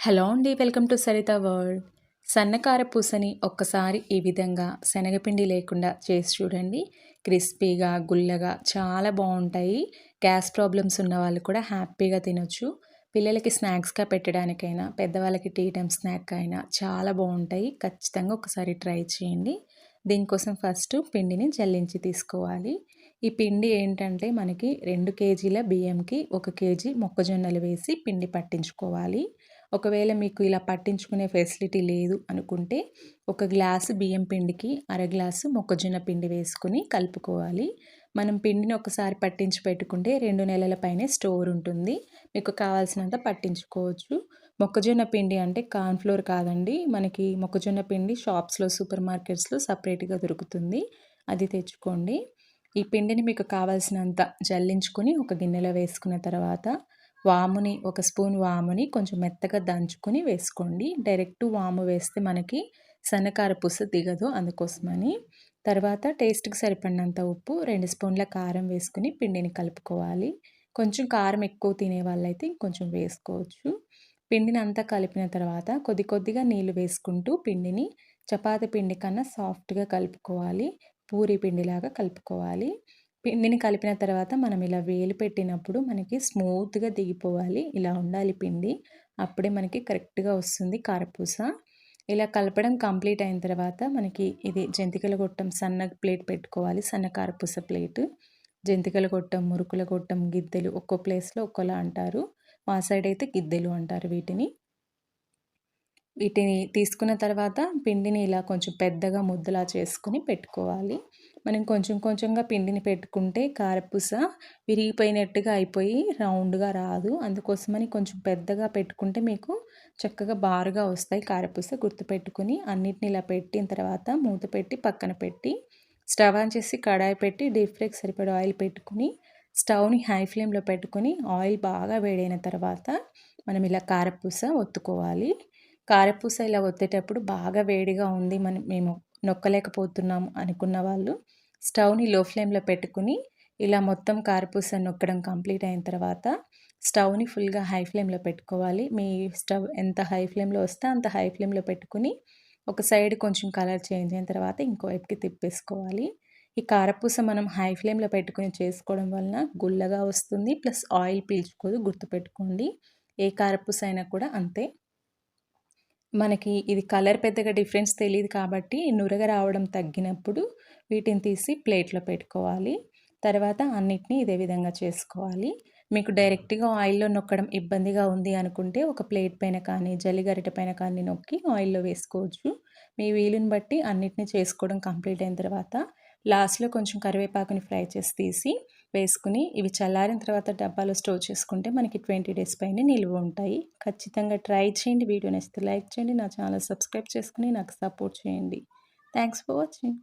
Hello అండి welcome to Saritha world. సన్నకార పూసని ఒక్కసారి ఈ విధంగా శనగపిండి లేకుండా చేసి చూడండి. క్రిస్పీగా గుల్లగా చాలా బాగుంటాయి. గ్యాస్ ప్రాబ్లమ్స్ ఉన్న వాళ్ళు కూడా హ్యాపీగా తినొచ్చు. పిల్లలకి స్నాక్స్గా పెట్టడానికైనా పెద్దవాళ్ళకి టీ టైం స్నాక్ అయినా చాలా బాగుంటాయి. ఖచ్చితంగా ఒకసారి ట్రై చేయండి. దీనికోసం ఫస్ట్ పిండిని జల్లించి తీసుకోవాలి. ఈ పిండి ఏంటంటే మనకి రెండు కేజీల బియ్యంకి ఒక కేజీ మొక్కజొన్నలు వేసి పిండి పట్టించుకోవాలి. ఒకవేళ మీకు ఇలా పట్టించుకునే ఫెసిలిటీ లేదు అనుకుంటే ఒక గ్లాసు బియ్యం పిండికి అర గ్లాసు మొక్కజొన్న పిండి వేసుకుని కలుపుకోవాలి. మనం పిండిని ఒకసారి పట్టించి పెట్టుకుంటే రెండు నెలల పైనే స్టోర్ ఉంటుంది. మీకు కావాల్సినంత పట్టించుకోవచ్చు. మొక్కజొన్న పిండి అంటే కార్న్ఫ్లోర్ కాదండి. మనకి మొక్కజొన్న పిండి షాప్స్లో సూపర్ మార్కెట్స్లో సపరేట్గా దొరుకుతుంది. అది తెచ్చుకోండి. ఈ పిండిని మీకు కావాల్సినంత జల్లించుకొని ఒక గిన్నెలో వేసుకున్న తర్వాత వాముని ఒక స్పూన్ వాముని కొంచెం మెత్తగా దంచుకొని వేసుకోండి. డైరెక్ట్ వాము వేస్తే మనకి సన్నకార పుస దిగదు అందుకోసమని. తర్వాత టేస్ట్కి సరిపడినంత ఉప్పు రెండు స్పూన్ల కారం వేసుకుని పిండిని కలుపుకోవాలి. కొంచెం కారం ఎక్కువ తినే వాళ్ళైతే ఇంకొంచెం వేసుకోవచ్చు. పిండిని అంతా కలిపిన తర్వాత కొద్ది కొద్దిగా నీళ్ళు వేసుకుంటూ పిండిని చపాతి పిండి కన్నా సాఫ్ట్గా కలుపుకోవాలి. పూరి పిండిలాగా కలుపుకోవాలి. పిండిని కలిపిన తర్వాత మనం ఇలా వేలు పెట్టినప్పుడు మనకి స్మూత్గా దిగిపోవాలి. ఇలా ఉండాలి పిండి. అప్పుడే మనకి కరెక్ట్గా వస్తుంది కారపూస. ఇలా కలపడం కంప్లీట్ అయిన తర్వాత మనకి ఇది జంతికల గొట్టం సన్న ప్లేట్ పెట్టుకోవాలి. సన్న కారపూస ప్లేట్. జంతికల గొట్టం మురుకుల గొట్టం గిద్దెలు ఒక్కో ప్లేస్లో ఒక్కోలా అంటారు. మా సైడ్ అయితే గిద్దెలు అంటారు వీటిని. వీటిని తీసుకున్న తర్వాత పిండిని ఇలా కొంచెం పెద్దగా ముద్దలా చేసుకుని పెట్టుకోవాలి. మనం కొంచెం కొంచెంగా పిండిని పెట్టుకుంటే కారపూస విరిగిపోయినట్టుగా అయిపోయి రౌండ్గా రాదు. అందుకోసమని కొంచెం పెద్దగా పెట్టుకుంటే మీకు చక్కగా బారుగా వస్తాయి కారపూస గుర్తుపెట్టుకుని. అన్నిటిని ఇలా పెట్టిన తర్వాత మూత పెట్టి పక్కన పెట్టి స్టవ్ ఆన్ చేసి కడాయి పెట్టి డీప్ ఫ్రైకి సరిపడే ఆయిల్ పెట్టుకుని స్టవ్ని హై ఫ్లేమ్లో పెట్టుకుని ఆయిల్ బాగా వేడైన తర్వాత మనం ఇలా కారపూస ఒత్తుకోవాలి. కారపూస ఇలా ఒత్తేటప్పుడు బాగా వేడిగా ఉంది. మనం మేము నొక్కలేకపోతున్నాము అనుకున్న వాళ్ళు స్టవ్ని లో ఫ్లేమ్లో పెట్టుకుని ఇలా మొత్తం కారపూస నొక్కడం కంప్లీట్ అయిన తర్వాత స్టవ్ని ఫుల్గా హై ఫ్లేమ్లో పెట్టుకోవాలి. మీ స్టవ్ ఎంత హై ఫ్లేమ్లో వస్తే అంత హై ఫ్లేమ్లో పెట్టుకుని ఒక సైడ్ కొంచెం కలర్ చేంజ్ అయిన తర్వాత ఇంకో వైపుకి తిప్పేసుకోవాలి. ఈ కారపూస మనం హై ఫ్లేమ్లో పెట్టుకుని చేసుకోవడం వలన గుల్లగా వస్తుంది. ప్లస్ ఆయిల్ పీల్చుకోదు గుర్తుపెట్టుకోండి. ఏ కారపూస అయినా కూడా అంతే. మనకి ఇది కలర్ పెద్దగా డిఫరెన్స్ తెలియదు కాబట్టి నురగ రావడం తగ్గినప్పుడు వీటిని తీసి ప్లేట్లో పెట్టుకోవాలి. తర్వాత అన్నిటినీ ఇదే విధంగా చేసుకోవాలి. మీకు డైరెక్ట్గా ఆయిల్లో నొక్కడం ఇబ్బందిగా ఉంది అనుకుంటే ఒక ప్లేట్ పైన కానీ జల్లిగరిట పైన కానీ నొక్కి ఆయిల్లో వేసుకోవచ్చు. మీ వీలుని బట్టి అన్నిటిని చేసుకోవడం కంప్లీట్ అయిన తర్వాత లాస్ట్లో కొంచెం కరివేపాకుని ఫ్రై చేసి తీసి వేసుకుని ఇవి చల్లారిన తర్వాత డబ్బాలో స్టోర్ చేసుకుంటే మనకి ట్వంటీ డేస్ పైన నిల్వ ఉంటాయి. ఖచ్చితంగా ట్రై చేయండి. వీడియో నచ్చితే లైక్ చేయండి. నా ఛానల్ సబ్స్క్రైబ్ చేసుకుని నాకు సపోర్ట్ చేయండి. Thanks for watching.